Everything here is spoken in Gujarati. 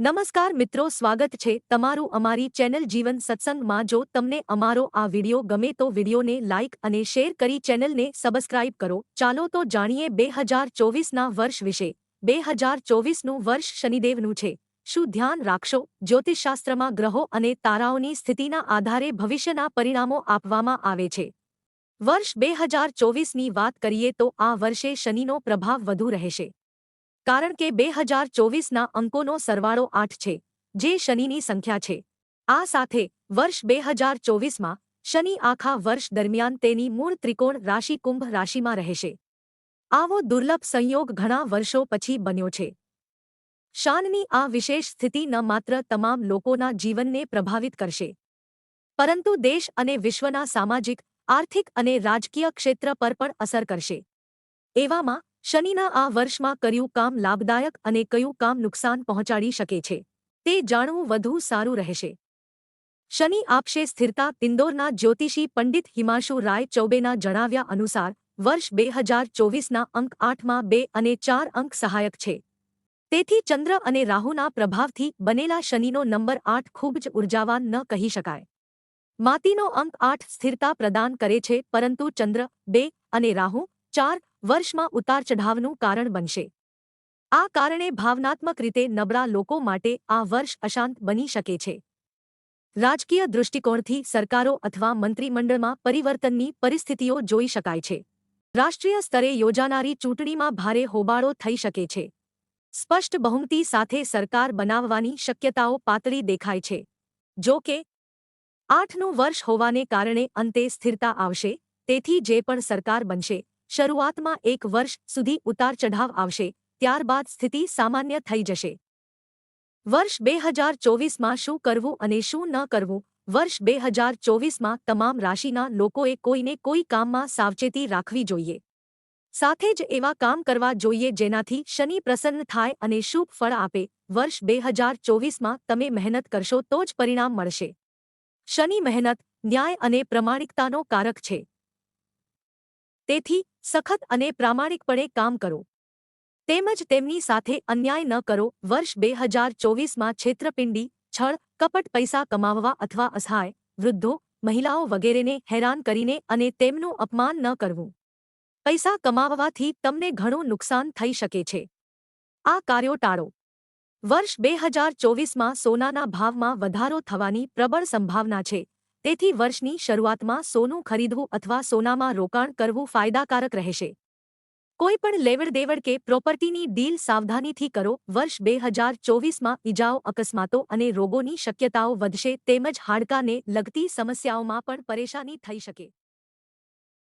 નમસ્કાર મિત્રો, સ્વાગત છે તમારું અમારી ચેનલ જીવન સત્સંગમાં. જો તમને અમારો આ વિડિયો ગમે તો વિડિયોને લાઇક અને શેર કરી ચેનલને સબસ્ક્રાઇબ કરો. ચાલો તો જાણીએ બે હજાર ચોવીસના વર્ષ વિશે. બે હજાર ચોવીસનું વર્ષ શનિદેવનું છે. શું ધ્યાન રાખશો? જ્યોતિષશાસ્ત્રમાં ગ્રહો અને તારાઓની સ્થિતિના આધારે ભવિષ્યના પરિણામો આપવામાં આવે છે. વર્ષ બે હજાર ચોવીસની વાત કરીએ તો આ વર્ષે શનિનો પ્રભાવ વધુ રહેશે. કારણ કે બે હજાર ચોવીસના અંકોનો સરવાળો આઠ છે, જે શનિની સંખ્યા છે. આ સાથે, વર્ષ બે હજાર ચોવીસમાં, શનિ આખા વર્ષ દરમિયાન તેની મૂળ ત્રિકોણ રાશિ કુંભ રાશિમાં રહેશે. આવો દુર્લભ સંયોગ ઘણા વર્ષો પછી બન્યો છે. શાનની આ વિશેષ સ્થિતિ ન માત્ર તમામ લોકોના જીવનને પ્રભાવિત કરશે. પરંતુ દેશ અને વિશ્વના સામાજિક, આર્થિક અને રાજકીય ક્ષેત્ર પર પણ અસર કરશે. એવામાં શનિના આ વર્ષમાં કર્યું કામ લાભદાયક અને કયું કામ નુકસાન પહોંચાડી શકે છે, તે જાણવું વધુ સારું રહેશે. શનિ આપશે સ્થિરતા ઇન્દોરના જ્યોતિષી પંડિત હિમાંશુ રાય ચૌબેના જણાવ્યા અનુસાર, વર્ષ બે હજાર ચોવીસના અંક આઠમાં બે અને ચાર અંક સહાયક છે. તેથી ચંદ્ર અને રાહુના પ્રભાવથી બનેલા શનિનો નંબર આઠ ખૂબ જ ઉર્જાવાન ન કહી શકાય. માતીનો અંક આઠ સ્થિરતા પ્રદાન કરે છે, પરંતુ ચંદ્ર બે અને રાહુ ચાર વર્ષમાં ઉતાર ચઢાવનું કારણ બનશે. આ કારણે ભાવનાત્મક રીતે નબળા લોકો માટે આ વર્ષ અશાંત બની શકે છે. રાજકીય દૃષ્ટિકોણથી સરકારો અથવા મંત્રીમંડળમાં પરિવર્તનની પરિસ્થિતિઓ જોઈ શકાય છે. રાષ્ટ્રીય સ્તરે યોજાનારી ચૂંટણીમાં ભારે હોબાળો થઈ શકે છે. સ્પષ્ટ બહુમતી સાથે સરકાર બનાવવાની શક્યતાઓ પાતળી દેખાય છે. જો કે આઠનું વર્ષ હોવાને કારણે અંતે સ્થિરતા આવશે, તેથી જે પણ સરકાર બનશે શરૂઆતમાં એક વર્ષ સુધી ઉતાર ચઢાવ આવશે, ત્યારબાદ સ્થિતિ સામાન્ય થઈ જશે. વર્ષ બે હજાર ચોવીસમાં શું કરવું અને શું ન કરવું? વર્ષ બે હજાર ચોવીસમાં તમામ રાશિના લોકોએ કોઈને કોઈ કામમાં સાવચેતી રાખવી જોઈએ. સાથે જ એવા કામ કરવા જોઈએ જેનાથી શનિ પ્રસન્ન થાય અને શુભ ફળ આપે. વર્ષ બે હજાર ચોવીસમાં તમે મહેનત કરશો તો જ પરિણામ મળશે. શનિ મહેનત ન્યાય અને પ્રમાણિકતાનો કારક છે. તેથી, સખત અને પ્રામાણિકપણે કામ કરો. તેમજ તેમની સાથે અન્યાય ન કરો. વર્ષ બે હજાર ચોવીસમાં છેતરપિંડી, છળ, કપટ પૈસા કમાવવા અથવા અસહાય, વૃદ્ધો, મહિલાઓ વગેરેને હેરાન કરીને અને તેમનું અપમાન ન કરવું. પૈસા કમાવવાથી તમને ઘણું નુકસાન થઈ શકે છે. આ કાર્યો ટાળો. વર્ષ બે હજાર ચોવીસમાં સોનાના ભાવમાં વધારો થવાની પ્રબળ સંભાવના છે. તેથી વર્ષની શરૂઆતમાં સોનું ખરીદવું અથવા સોનામાં રોકાણ કરવું ફાયદાકારક રહેશે. કોઈ પણ લેવડ દેવડ કે પ્રોપર્ટીની ડીલ સાવધાનીથી કરો. વર્ષ બે હજાર ચોવીસમાં ઇજાઓ અકસ્માતો અને રોગોની શક્યતાઓ વધશે. તેમજ હાડકાને લગતી સમસ્યાઓમાં પણ પરેશાની થઈ શકે.